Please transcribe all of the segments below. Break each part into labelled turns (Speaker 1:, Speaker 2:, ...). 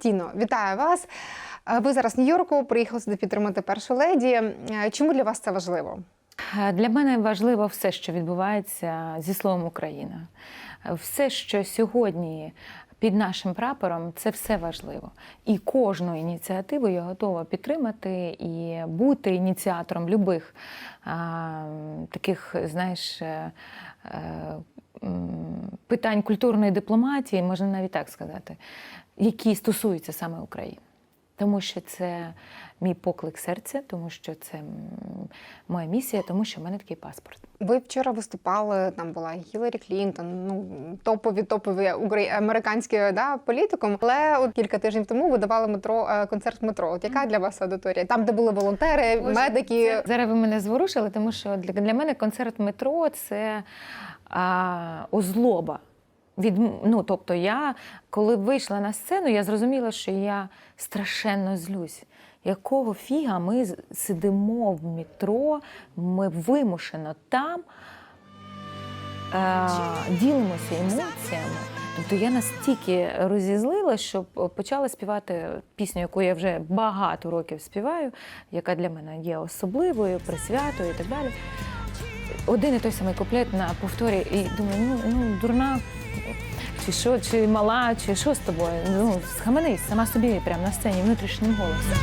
Speaker 1: Тіно, вітаю вас. Е, Ви зараз в Нью-Йорку, приїхали сюди підтримати першу леді. Е, Чому для вас це важливо?
Speaker 2: Е, Для мене важливо все, що відбувається зі словом Україна. Все, що сьогодні під нашим прапором, це все важливо. І кожну ініціативу я готова підтримати і бути ініціатором любих а, таких, знаєш, е, питань культурної дипломатії, можна навіть так сказати, які стосуються саме України. Тому що це мій поклик серця, тому що це моя місія, тому що в мене такий паспорт.
Speaker 1: Ви вчора виступали, там була Гіларі Клінтон, ну топові топові американські да, політикум. Але от кілька тижнів тому ви давали метро е, концерт метро. От яка для вас аудиторія? Там, де були волонтери, медики.
Speaker 2: Зараз ви мене зворушили, тому що для, для мене концерт метро це а, озлоба. Від, ну, тобто я, коли вийшла на сцену, я зрозуміла, що я страшенно злюсь. Якого фіга ми сидимо в метро, ми вимушено там е, ділимося емоціями. Тобто я настільки розізлила, що почала співати пісню, яку я вже багато років співаю, яка для мене є особливою, присвятою і так далі. Один і той самий куплет на повторі, і думаю, ну, ну дурна, чи що, чи мала, чи що з тобою? Ну, схаменись сама собі прямо на сцені внутрішнім голосом.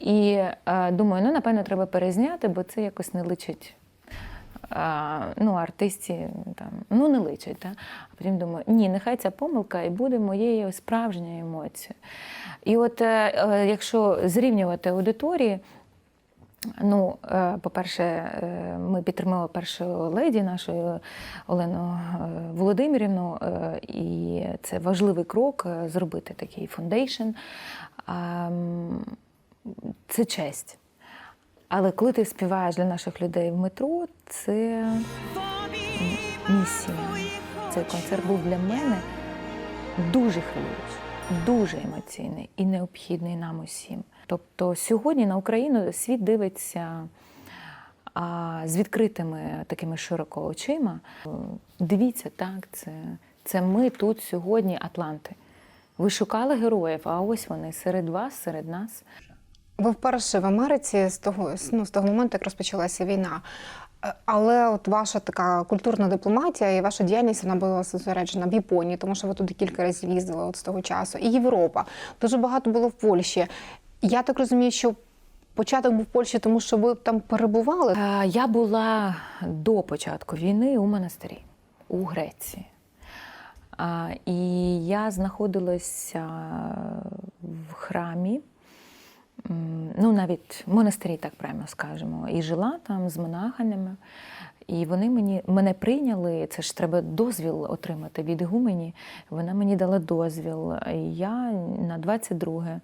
Speaker 2: І е, думаю, ну напевно, треба перезняти, бо це якось не личить. А, ну, артисті там, ну не личить. Та? А потім думаю, ні, нехай ця помилка і буде моєю справжньою емоцією. І от е, е, якщо зрівнювати аудиторії, Ну, е, по-перше, е, ми підтримали першу леді нашу Олену е, Володимирівну, і це важливий крок зробити такий фундейшн. Це честь. Але коли ти співаєш для наших людей в метро, це місія. Цей концерт був для мене дуже хвилюючий, дуже емоційний і необхідний нам усім. Тобто сьогодні на Україну світ дивиться з відкритими такими широко очима. Дивіться, так, це, це ми тут сьогодні, Атланти. Ви шукали героїв, а ось вони серед вас, серед нас.
Speaker 1: Ви вперше в Америці з того, ну, з того моменту, як розпочалася війна. Е, Але от ваша така культурна дипломатія і ваша діяльність вона була зосереджена в Японії, тому що ви туди кілька разів їздили от з того часу. І Європа. Дуже багато було в Польщі. Я так розумію, що початок був в Польщі, тому що ви там перебували.
Speaker 2: Е, Я була до початку війни у монастирі у Греції. І я знаходилася в храмі, ну навіть в монастирі, так правильно скажемо, і жила там з монаханями. І вони мені мене прийняли. Це ж треба дозвіл отримати від ігумені. Вона мені дала дозвіл. І я на 22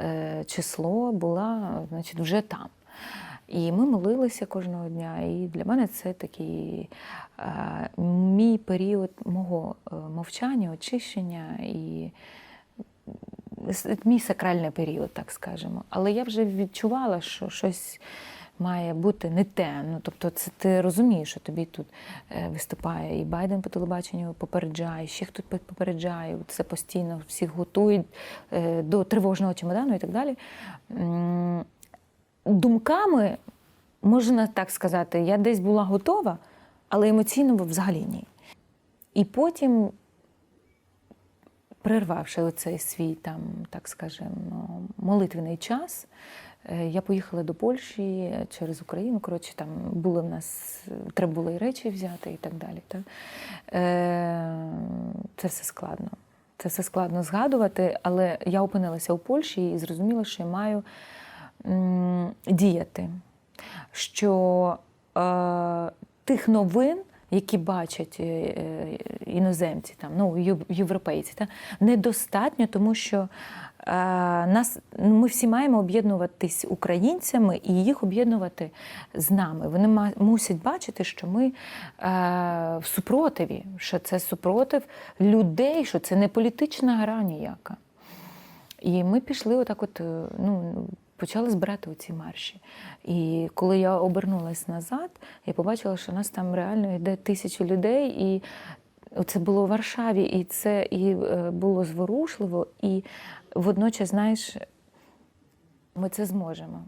Speaker 2: е, число була значить, вже там. І ми молилися кожного дня. І для мене це такий е, мій період мого е, мовчання, очищення і мій сакральний період, так скажемо. Але я вже відчувала, що щось має бути не те. Ну, тобто, це ти розумієш, що тобі тут е, виступає і Байден по телебаченню попереджає, ще хтось попереджає. Це постійно всіх готують е, до тривожного чемодану і так далі. Думками, можна так сказати, я десь була готова, але емоційно взагалі ні. І потім перервавши оцей свій там, так скажемо, молитвений час, я поїхала до Польщі через Україну. Коротше, там були в нас, треба було і речі взяти і так далі. Так? Е, Це все складно. Це все складно згадувати, але я опинилася у Польщі і зрозуміла, що я маю діяти. Що е, тих новин, які бачать е, е, іноземці, там, ну, європейці, та, недостатньо, тому що е, нас, ми всі маємо об'єднуватись українцями і їх об'єднувати з нами. Вони мусять бачити, що ми в супротиві, що це супротив людей, що це не політична гра ніяка. І ми пішли отак, от, ну, почали збирати оці марші. І коли я обернулась назад, я побачила, що нас там реально йде тисячі людей, і це було в Варшаві, і це і е, було зворушливо, і водночас, знаєш, ми це зможемо.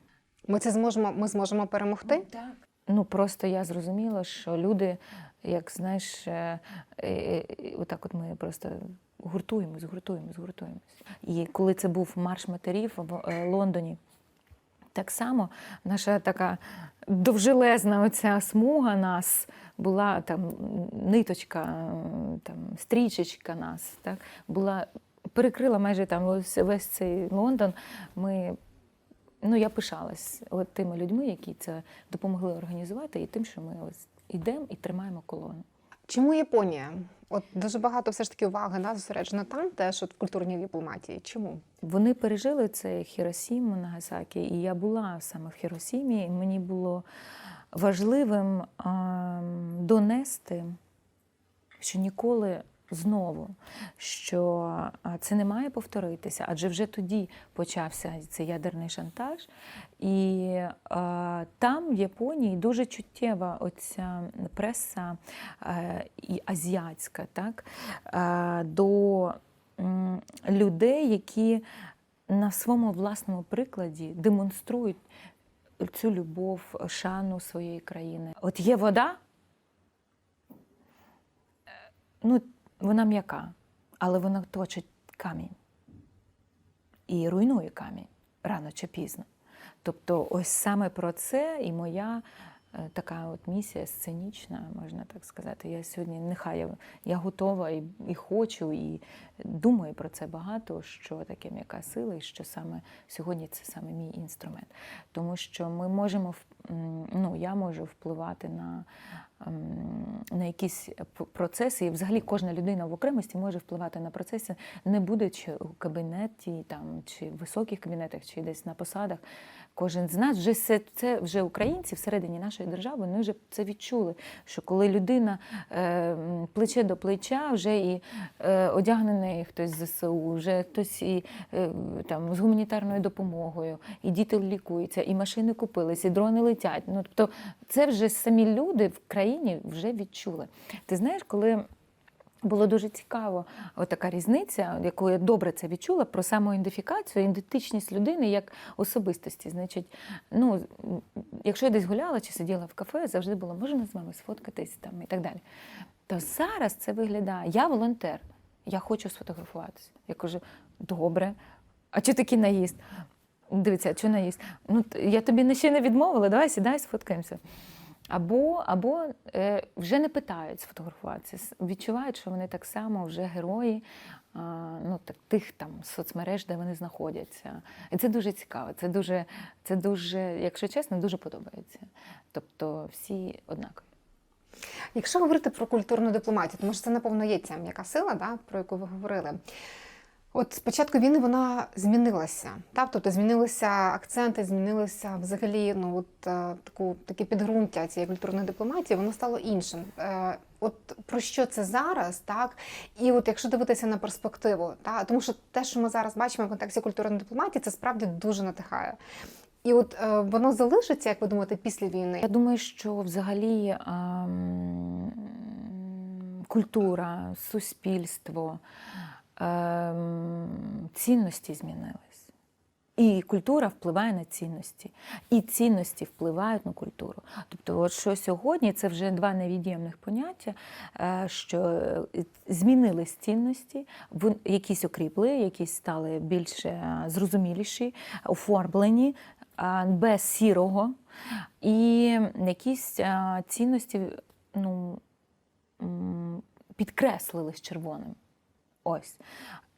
Speaker 1: Ми це зможемо, ми зможемо перемогти.
Speaker 2: Так. Ну просто я зрозуміла, що люди, як знаєш, е, е, отак от ми просто гуртуємось, гуртуємось, гуртуємось. І коли це був марш матерів в Лондоні, так само наша така довжелезна оця смуга нас була там ниточка, е, там стрічечка нас, так була перекрила майже там ось весь цей Лондон. Ми ну я пишалась от тими людьми, які це допомогли організувати, і тим, що ми ось ідемо і тримаємо колону.
Speaker 1: Чому Японія? От дуже багато все ж таки уваги да, зосереджено там, теж от в культурній дипломатії. Чому?
Speaker 2: Вони пережили це Хіросіму, Нагасакі, і я була саме в Хіросімі, і мені було важливим е донести, що ніколи знову, що це не має повторитися, адже вже тоді почався цей ядерний шантаж. І е, там, в Японії, дуже чуттєва оця преса е, і азіатська, так, е, до м, людей, які на своєму власному прикладі демонструють цю любов, шану своєї країни. От є вода, е, ну, вона м'яка, але вона точить камінь і руйнує камінь рано чи пізно. Тобто, ось саме про це і моя е, така от місія сценічна, можна так сказати. Я сьогодні нехай я, я готова і, і хочу, і думаю про це багато, що таке м'яка сила, і що саме сьогодні це саме мій інструмент. Тому що ми можемо ну, я можу впливати на, ем, на якісь процеси, і взагалі кожна людина в окремості може впливати на процеси, не будучи у кабінеті там, чи в високих кабінетах, чи десь на посадах. Кожен з нас вже це, це вже українці всередині нашої держави, вони вже це відчули. Що коли людина е, плече до плеча, вже і е, одягнений хтось з ЗСУ, вже хтось і е, там з гуманітарною допомогою, і діти лікуються, і машини купились, і дрони летять. Ну тобто, це вже самі люди в країні вже відчули. Ти знаєш, коли. Було дуже цікаво, отака різниця, яку я добре це відчула, про самоідентифікацію, ідентичність людини як особистості. Значить, ну, якщо я десь гуляла чи сиділа в кафе, завжди було, можна з вами сфоткатись там і так далі. То зараз це виглядає. Я волонтер, я хочу сфотографуватися. Я кажу, добре, а чи такий наїзд? Дивіться, а що наїзд? Ну, я тобі ще не відмовила, давай сідай, сфоткаємося. Або, або е, вже не питають сфотографуватися, відчувають, що вони так само вже герої а, ну, так, тих там соцмереж, де вони знаходяться. І це дуже цікаво. Це дуже, це дуже, якщо чесно, дуже подобається. Тобто всі однакові.
Speaker 1: Якщо говорити про культурну дипломатію, тому що це, напевно, є ця м'яка сила, да, про яку ви говорили. От з війни вона змінилася. Так? Тобто змінилися акценти, змінилися взагалі ну, от, е, таку, таке підґрунтя цієї культурної дипломатії, воно стало іншим. Е, от про що це зараз, так? І от якщо дивитися на перспективу, так? тому що те, що ми зараз бачимо в контексті культурної дипломатії, це справді дуже натихає. І от е, воно залишиться, як ви думаєте, після війни.
Speaker 2: Я думаю, що взагалі ем, культура, суспільство, цінності змінились. І культура впливає на цінності, і цінності впливають на культуру. Тобто, от що сьогодні це вже два невід'ємних поняття, е, що е, змінились цінності, якісь окріпли, якісь стали більш е, зрозуміліші, оформлені, без сірого, і якісь цінності ну, підкреслились червоним. Ось.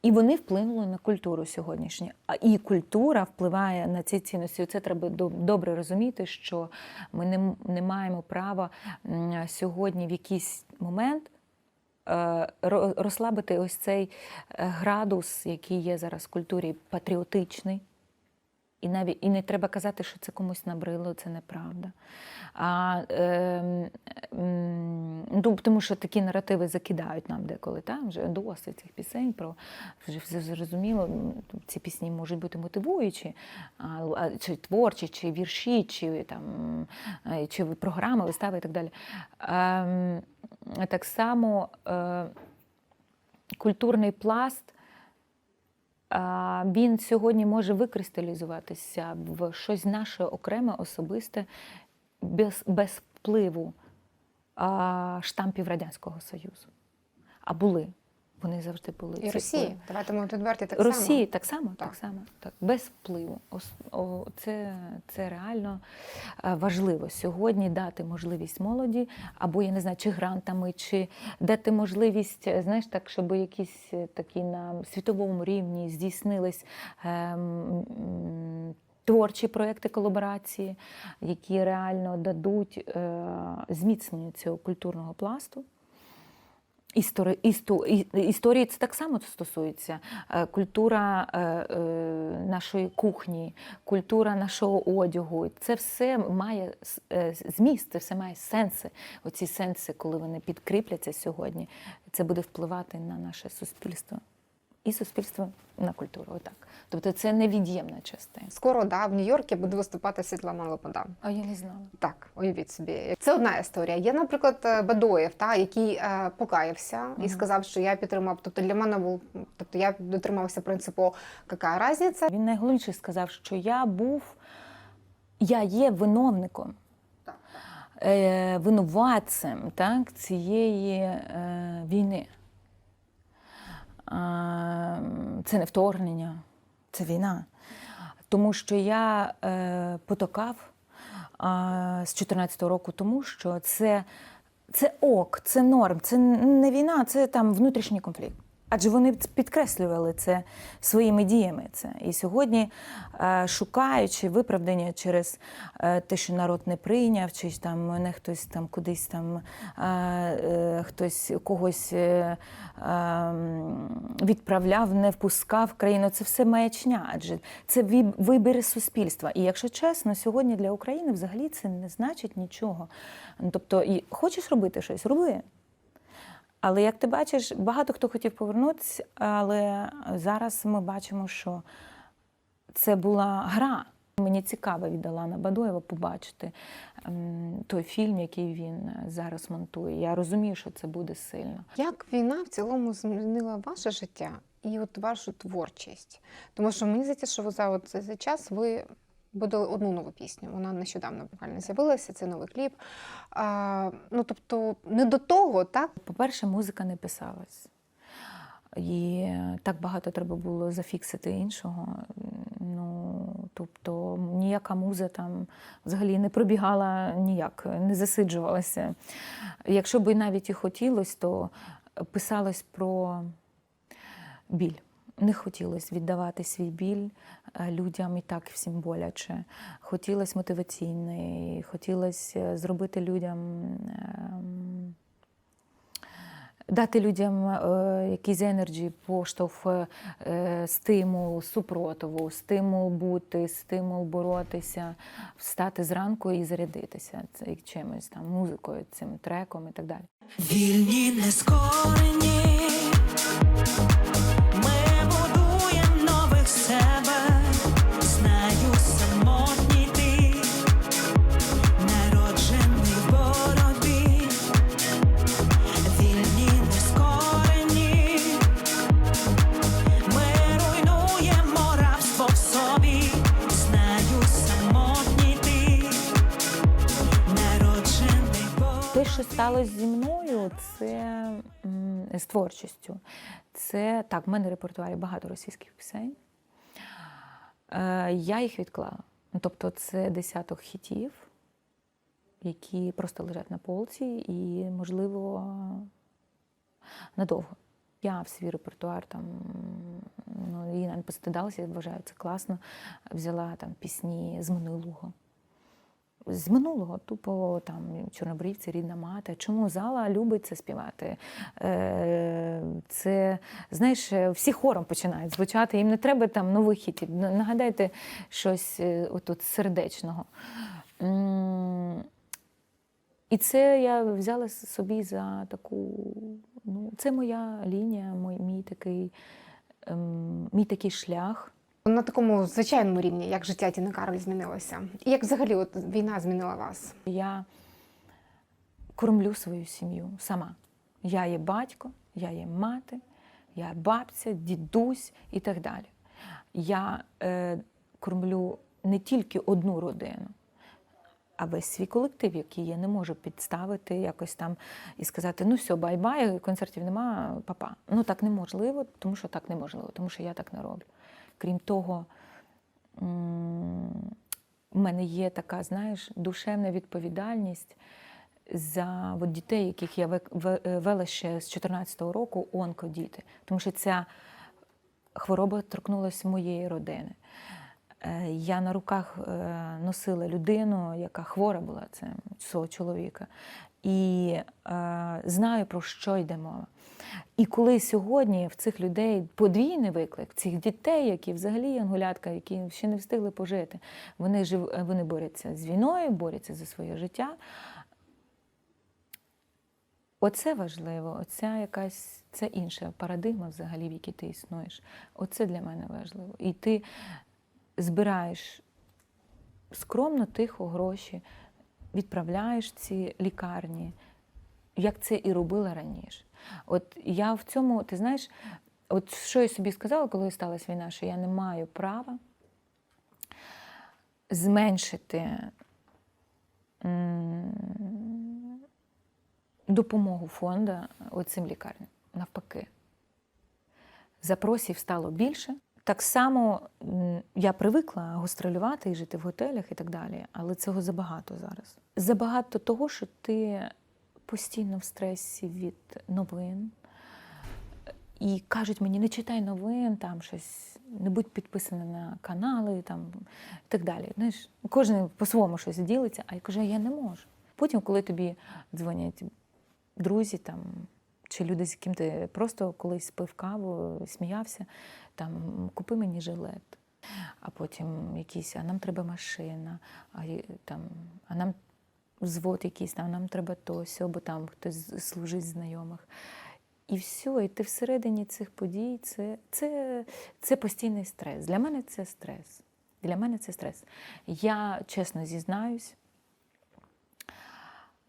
Speaker 2: І вони вплинули на культуру сьогоднішню. А і культура впливає на ці цінності. Це треба добре розуміти, що ми не, не маємо права сьогодні в якийсь момент е, розслабити ось цей е, градус, який є зараз в культурі, патріотичний. І навіть і не треба казати, що це комусь набрило, це неправда. А, е, Ну, тому що такі наративи закидають нам деколи, та? вже досить цих пісень про вже все зрозуміло. Ці пісні можуть бути мотивуючі, а, чи творчі, чи вірші, чи там е, чи програми, вистави і так далі. Ем, так само е, культурний пласт. Він сьогодні може викристалізуватися в щось наше окреме, особисте, без, без впливу штампів Радянського Союзу. А були. Вони завжди були.
Speaker 1: І Росії. Давайте ми відверті так
Speaker 2: Росії так само, так,
Speaker 1: Так.
Speaker 2: само, так без впливу. Це, це реально е, важливо сьогодні дати можливість молоді, або я не знаю, чи грантами, чи дати можливість, е, знаєш, так, щоб якісь е, такі на світовому рівні здійснились. ем, Творчі проекти колаборації, які реально дадуть е, зміцнення цього культурного пласту. Істори, істу, історії це так само стосується. Е, Культура е, е, нашої кухні, культура нашого одягу. Це все має зміст, це все має сенси. Оці сенси, коли вони підкріпляться сьогодні, це буде впливати на наше суспільство. І суспільство на культуру. Отак. Тобто це невід'ємна частина.
Speaker 1: Скоро да, в Нью-Йорку буде виступати Світлана Лобода.
Speaker 2: А я не знала.
Speaker 1: Так, уявіть собі. Це одна історія. Є, наприклад, е, Бадоєв, та, який е, покаявся і сказав, що я підтримав. Тобто для мене був, тобто я дотримався принципу, яка різниця.
Speaker 2: Він найголовніше сказав, що я був, я є виновником. е, винуватцем так, цієї е, війни. А, Це не вторгнення, це війна. Тому що я е, потокав з 14 року, тому що це, це ок, це норм, це не війна, це там внутрішній конфлікт. Адже вони підкреслювали це своїми діями. Це. І сьогодні, е, шукаючи виправдання через е, те, що народ не прийняв, чи там мене хтось там кудись там е, хтось когось е, е, м, відправляв, не впускав в країну, це все маячня, адже це вибір суспільства. І якщо чесно, сьогодні для України взагалі це не значить нічого. Тобто, і хочеш робити щось, роби. Але як ти бачиш, багато хто хотів повернутися, але зараз ми бачимо, що це була гра. Мені цікаво від Алана Бадоєва побачити ем, той фільм, який він зараз монтує. Я розумію, що це буде сильно.
Speaker 1: Як війна в цілому змінила ваше життя і от вашу творчість? Тому що мені здається, що ви за цей час ви видали одну нову пісню. Вона нещодавно буквально з'явилася. Це новий кліп. А, ну тобто не до того, так
Speaker 2: По-перше, музика не писалась. І так багато треба було зафіксити іншого. Ну, тобто ніяка муза там взагалі не пробігала ніяк, не засиджувалася. Якщо б навіть і хотілося, то писалось про біль. Не хотілося віддавати свій біль е, людям і так всім боляче. Хотілося мотиваційний, хотілося зробити людям. ем, Дати людям е, якийсь енерджі, поштовх, е, стимул, супротиву, стимул бути, стимул боротися, встати зранку і зарядитися чимось там, музикою, цим треком і так далі.
Speaker 3: Вільні нескорені,
Speaker 2: що сталося зі мною, це з творчістю. Це так, в мене в репертуарі багато російських пісень. Е, я їх відклала. Ну, Тобто, це десяток хітів, які просто лежать на полці, і, можливо, надовго. Я в свій репертуар там ну, і не постидалася, я вважаю це класно. Взяла там пісні з минулого. З минулого, тупо там чорнобрівці, рідна мати. Чому зала любить це співати? Е, Це, знаєш, всі хором починають звучати. Їм не треба там нових хітів. Нагадайте щось е, отут сердечного. І це я взяла собі за таку. Ну, це моя лінія, мій, мій такий, ем, мій такий шлях.
Speaker 1: На такому звичайному рівні, як життя Тіни Кароль змінилося? І як взагалі от війна змінила вас?
Speaker 2: Я кормлю свою сім'ю сама. Я є батько, я є мати, я бабця, дідусь і так далі. Я е, кормлю не тільки одну родину, а весь свій колектив, який я не можу підставити якось там і сказати: ну все, бай-бай, концертів нема, папа. Ну так неможливо, тому що так неможливо, тому що я так не роблю. Крім того, в мене є така, знаєш, душевна відповідальність за от, дітей, яких я е, вела ще з 14-го року, онкодіти. Тому що ця хвороба торкнулася моєї родини. Е, Я на руках е, носила людину, яка хвора була, це свого чоловіка. І е, знаю, про що йде мова. І коли сьогодні в цих людей подвійний виклик, цих дітей, які взагалі ангулятка, які ще не встигли пожити, вони, жив, е, вони борються з війною, борються за своє життя. Оце важливо, оця якась це інша парадигма, взагалі, в якій ти існуєш. Оце для мене важливо. І ти збираєш скромно, тихо гроші, відправляєш ці лікарні, як це і робила раніше. От я в цьому, ти знаєш, от що я собі сказала, коли сталася війна, що я не маю права зменшити допомогу фонду цим лікарням. Навпаки. Запросів стало більше. Так само я привикла гастролювати і жити в готелях і так далі, але цього забагато зараз. Забагато того, що ти постійно в стресі від новин. І кажуть мені, не читай новин, там щось, не будь підписаний на канали там, і так далі. Знаєш, кожен по-своєму щось ділиться, а я кажу, я не можу. Потім, коли тобі дзвонять друзі там, чи люди, з яким ти просто колись пив каву, сміявся, там, купи мені жилет. А потім якісь, а нам треба машина, а, там, а нам взвод якийсь, а нам треба то, сьо, бо там хтось служить знайомих. І все, і ти всередині цих подій, це, це, це постійний стрес. Для мене це стрес. Для мене це стрес. Я чесно зізнаюсь,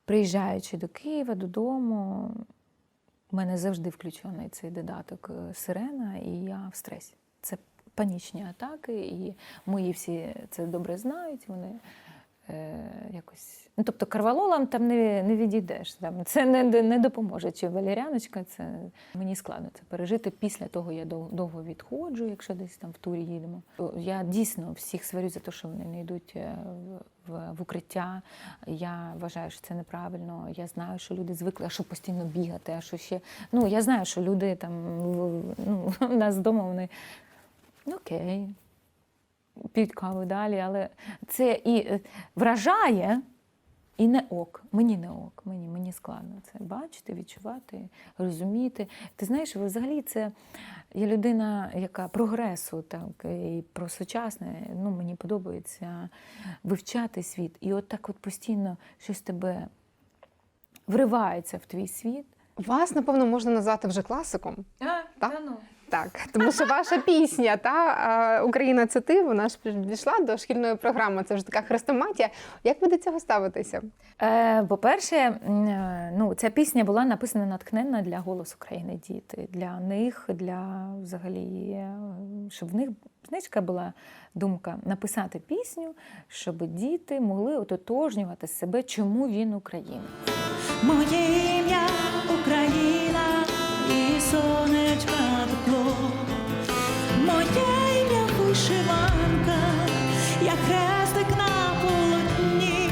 Speaker 2: приїжджаючи до Києва додому, у мене завжди включений цей додаток е, сирена, і я в стресі. Це панічні атаки, і мої всі це добре знають. Вони якось. Ну, тобто карвалолам там не, не відійдеш. Там. Це не, не допоможе. Чи валеріаночка, це мені складно це пережити. Після того я дов- довго відходжу, якщо десь там в турі їдемо. Я дійсно всіх сварю за те, що вони не йдуть е, в, в, укриття. Я вважаю, що це неправильно. Я знаю, що люди звикли, а що постійно бігати, а що ще. Ну, я знаю, що люди там ну, у нас вдома вони ну, окей, п'ють каву далі, але це і е, вражає, і не ок. Мені не ок, мені, мені складно це бачити, відчувати, розуміти. Ти знаєш, взагалі це я людина, яка прогресу, так, і про сучасне, ну, мені подобається вивчати світ. І от так от постійно щось тебе вривається в твій світ.
Speaker 1: Вас, напевно, можна назвати вже класиком.
Speaker 2: А,
Speaker 1: та ну. Так, тому що ваша пісня, та Україна це ти, вона ж підійшла до шкільної програми. Це вже така хрестоматія. Як ви до цього ставитеся?
Speaker 2: Е, По-перше, е, ну, ця пісня була написана натхненна для голосу України діти, для них, для взагалі, е, щоб в них знаєш, була думка написати пісню, щоб діти могли ототожнювати себе, чому він українець.
Speaker 3: Моє ім'я Україна і сонечка хрестик на полотні.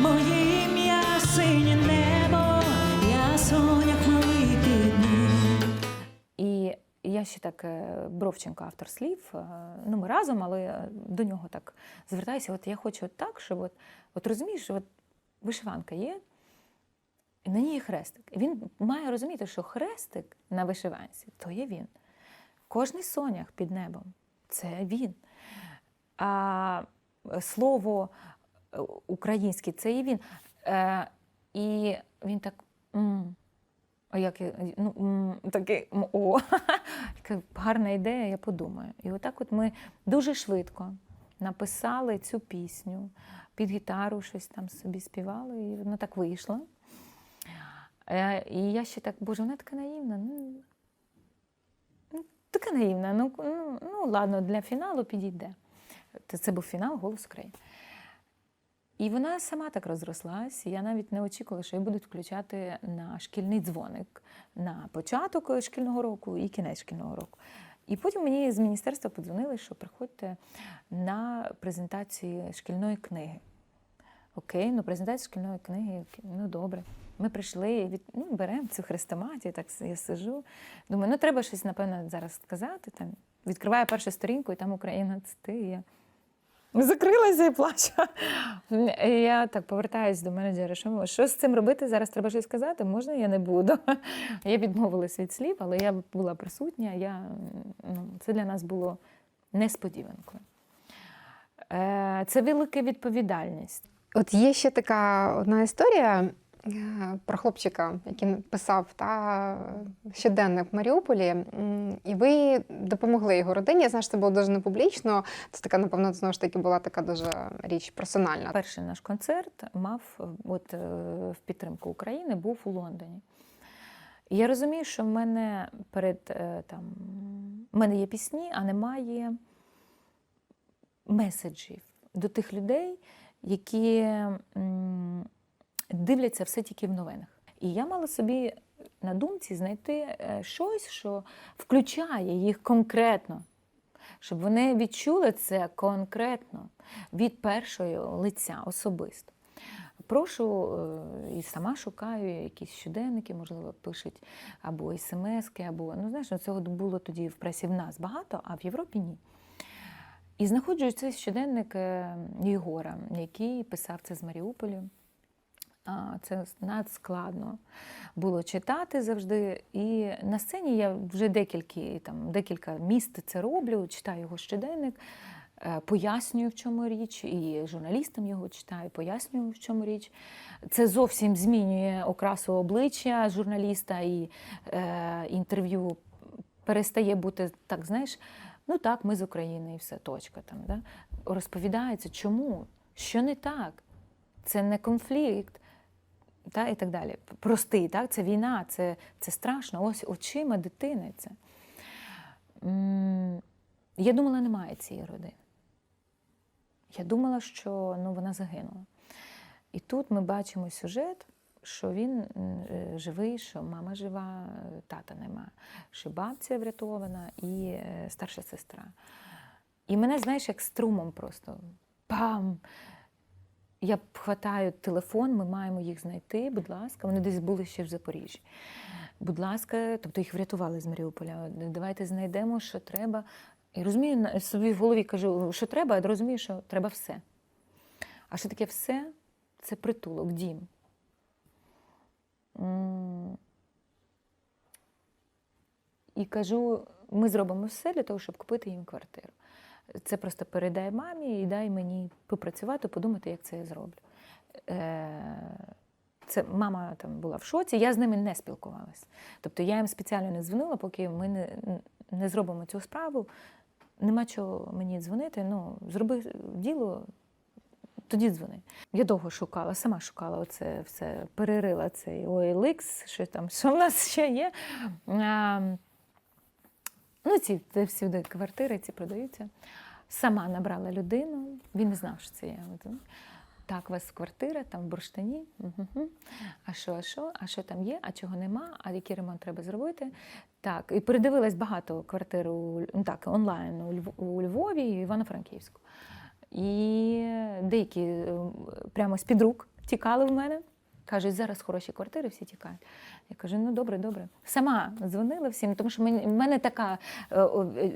Speaker 3: Моє ім'я синє небо, я сонях малий.
Speaker 2: І я ще так е, Бровченко, автор слів. е, Ну, ми разом, але е, до нього так звертаюся. От я хочу так, щоб от, от розумієш, от вишиванка є, і на ній є хрестик. Він має розуміти, що хрестик на вишиванці то є він. Кожний сонях під небом це він. А е, слово е, українське це є він. Е, І він так. М. А як ну, такий, о, Така гарна ідея, я подумаю. І отак от ми дуже швидко написали цю пісню, під гітару щось там собі співали, і воно так вийшло. Е, І я ще так, боже, вона така наївна. Ну, ну, така наївна. Ну, ну, ну ладно, для фіналу підійде. Це- був фінал Голос України. І вона сама так розрослась. Я навіть не очікувала, що її будуть включати на шкільний дзвоник на початок шкільного року і кінець шкільного року. І потім мені з міністерства подзвонили, що приходьте на презентацію шкільної книги. Окей, ну презентація шкільної книги, ну добре. Ми прийшли від, ну, беремо цю хрестоматію, так я сижу. Думаю, ну треба щось, напевно, зараз сказати. Там. Відкриваю першу сторінку, і там Україна це ти. Я закрилася і плачу. Я так повертаюсь до менеджера, що, що з цим робити? Зараз треба щось сказати, можна я не буду. Я відмовилась від слів, але я була присутня. Я, ну, це для нас було несподіванкою. Е, Це велика відповідальність.
Speaker 1: От є ще така одна історія про хлопчика, який писав та щоденник в Маріуполі, і ви допомогли його родині. Я знаю, що це було дуже непублічно. Це така, напевно, знову ж таки була така дуже річ персональна.
Speaker 2: Перший наш концерт мав от, е, в підтримку України був у Лондоні. І я розумію, що в мене перед е, там в мене є пісні, а немає меседжів до тих людей, які дивляться все тільки в новинах. І я мала собі на думці знайти е, щось, що включає їх конкретно, щоб вони відчули це конкретно від першого лиця особисто. Прошу е, і сама шукаю якісь щоденники, можливо, пишуть або смски, або ну знаєш, ну, цього було тоді в пресі в нас багато, а в Європі ні. І знаходжу цей щоденник е, Єгора, який писав це з Маріуполю. Це надскладно було читати завжди. І на сцені я вже декілька, там, декілька міст це роблю, читаю його щоденник, е, пояснюю, в чому річ, і журналістам його читаю, пояснюю, в чому річ. Це зовсім змінює окрасу обличчя журналіста, і е, інтерв'ю перестає бути так, знаєш, ну так, ми з України і все, точка там. Да? Розповідається, чому, що не так. Це не конфлікт, та, і так далі. Простий, так? це війна, це, це страшно. Ось очима дитини це. Я думала, немає цієї родини. Я думала, що ну, вона загинула. І тут ми бачимо сюжет, що він е, живий, що мама жива, тата нема, що бабця врятована і е, старша сестра. І мене, знаєш, як струмом просто пам! Я хватаю телефон, ми маємо їх знайти, будь ласка. Вони десь були ще в Запоріжжі. Будь ласка, тобто їх врятували з Маріуполя. Давайте знайдемо, що треба. І розумію, собі в голові кажу, що треба, а розумію, що треба все. А що таке все? Це притулок, дім. І кажу, ми зробимо все для того, щоб купити їм квартиру. Це просто передай мамі і дай мені попрацювати, подумати, як це я зроблю. Е, Це мама там була в шоці, я з ними не спілкувалася. Тобто я їм спеціально не дзвонила, поки ми не, не зробимо цю справу. Нема чого мені дзвонити. Ну, зроби діло, тоді дзвони. Я довго шукала, сама шукала оце все, перерила цей OLX, що там, що в нас ще є. Ну, ці де всюди квартири ці продаються. Сама набрала людину, він не знав, що це я. Так, у вас квартира, там в бурштині. Угу. А що, а що? А що там є? А чого нема? А який ремонт треба зробити? Так, і передивилась багато квартир у, ну, так, онлайн у, Льв- у Львові і Івано-Франківську. І деякі е, прямо з-під рук тікали в мене. Кажуть, зараз хороші квартири, всі тікають. Я кажу, ну добре, добре. Сама дзвонила всім, тому що в мене таке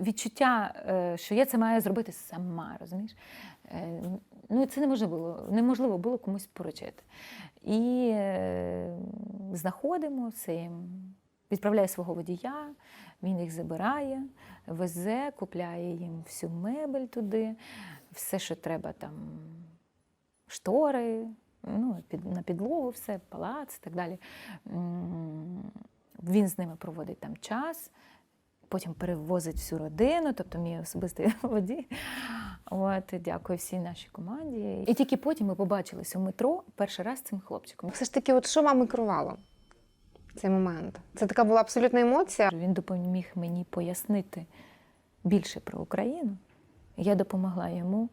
Speaker 2: відчуття, е, що я це маю зробити сама, розумієш? Е, Ну, це неможливо неможливо було комусь поручити. І е, знаходимо їм. Відправляє свого водія, він їх забирає, везе, купляє їм всю мебель туди, все, що треба там, штори, ну, під, на підлогу, все, палац і так далі. Він з ними проводить там час, потім перевозить всю родину, тобто мій особистий водій. От, дякую всій нашій команді. І тільки потім ми побачилися в метро перший раз з цим хлопчиком.
Speaker 1: Все ж таки, от що вами керувало в цей момент? Це така була абсолютна емоція.
Speaker 2: Він допоміг мені пояснити більше про Україну. Я допомогла йому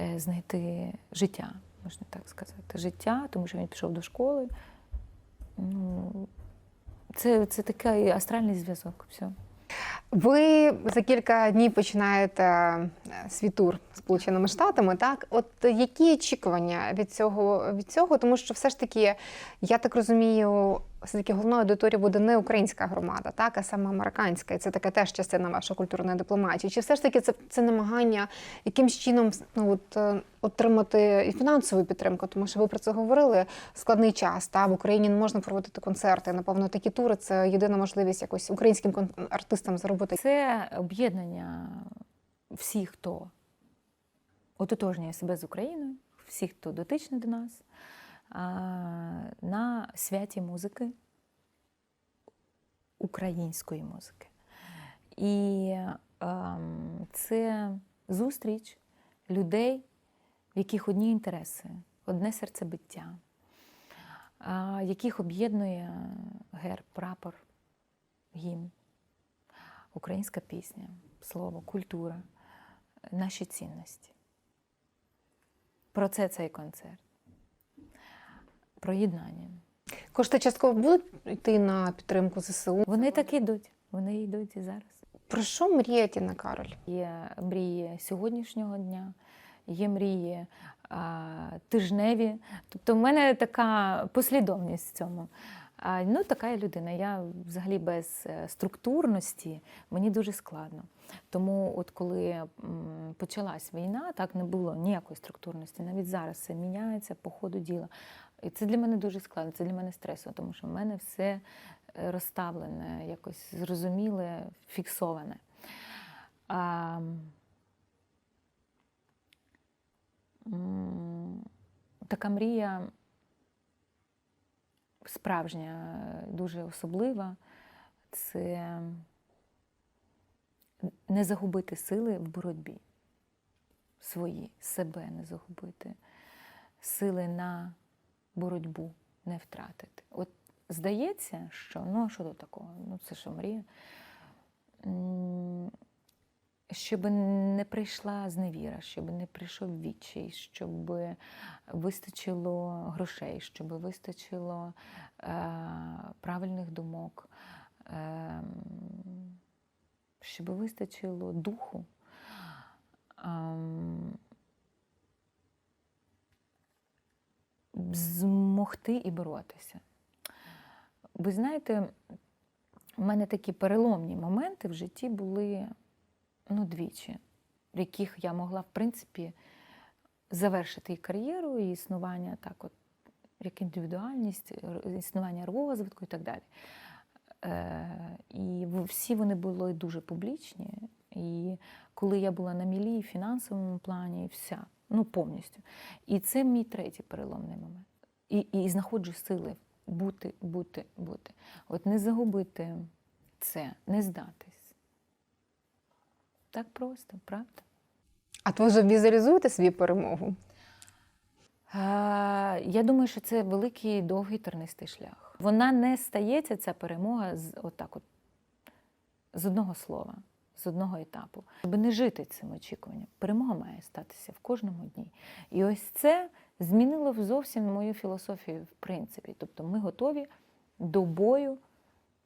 Speaker 2: е, знайти життя, можна так сказати. Життя, тому що він пішов до школи. Ну, це, це такий астральний зв'язок. Все.
Speaker 1: Ви за кілька днів починаєте е, свій тур Сполученими Штатами. Так, от які очікування від цього від цього? Тому що все ж таки, я так розумію, все таки головною аудиторією буде не українська громада, так, а саме американська. І це така теж частина вашої культурної дипломатії. Чи все ж таки це, це намагання якимсь чином ну, от, е, отримати і фінансову підтримку? Тому що ви про це говорили складний час. Та в Україні не можна проводити концерти. Напевно, такі тури це єдина можливість якось українським артистам заробити.
Speaker 2: Це об'єднання всіх, хто ототожнює себе з Україною, всіх, хто дотичний до нас, на святі музики, української музики. І ем, це зустріч людей, в яких одні інтереси, одне серцебиття, яких об'єднує герб, прапор, гімн українська пісня, слово, культура, наші цінності. Про це цей концерт. Про єднання.
Speaker 1: Кошти частково будуть йти на підтримку ЗСУ.
Speaker 2: Вони так ідуть. Вони йдуть і зараз.
Speaker 1: Про що мріє Тіна Кароль?
Speaker 2: Є мрії сьогоднішнього дня, є мрії а, тижневі. Тобто в мене така послідовність в цьому. А, ну, така я людина. Я взагалі без е, структурності мені дуже складно. Тому, от коли почалась війна, так не було ніякої структурності. Навіть зараз це міняється по ходу діла. І це для мене дуже складно, це для мене стресово, тому що в мене все е, розставлене, якось зрозуміле, фіксоване. А, така мрія справжня, дуже особлива. Це не загубити сили в боротьбі. Свої, себе не загубити, сили на боротьбу не втратити. От здається, що ну а що до такого? Ну це що мрія. Щоб не прийшла зневіра, щоб не прийшов відчай, щоб вистачило грошей, щоб вистачило е, правильних думок, е, щоб вистачило духу. Ем, змогти і боротися. Ви знаєте, у мене такі переломні моменти в житті були ну, двічі, в яких я могла, в принципі, завершити і кар'єру, і існування так, от, як індивідуальність, існування розвитку і так далі. Е, і всі вони були дуже публічні. І коли я була на мілі в фінансовому плані, і вся, ну повністю. І це мій третій переломний момент. І, і знаходжу сили бути, бути, бути. От не загубити це, не здатись. Так просто, правда?
Speaker 1: А то вже візуалізуєте свою перемогу?
Speaker 2: Я думаю, що це великий довгий тернистий шлях. Вона не стається, ця перемога, з отак, от, з одного слова, з одного етапу. Щоб не жити цим очікуванням. Перемога має статися в кожному дні. І ось це змінило зовсім мою філософію, в принципі. Тобто ми готові до бою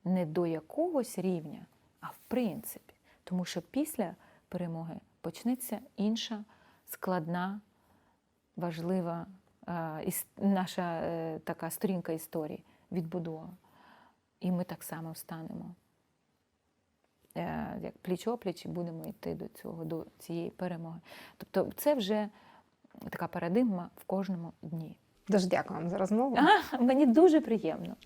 Speaker 2: не до якогось рівня, а в принципі. Тому що після перемоги почнеться інша складна важлива е, наша е, така сторінка історії відбудова. І ми так само встанемо. Е, Як пліч-опліч і будемо йти до цього, до цієї перемоги. Тобто, це вже така парадигма в кожному дні.
Speaker 1: Дуже дякую вам за розмову.
Speaker 2: А, мені дуже приємно.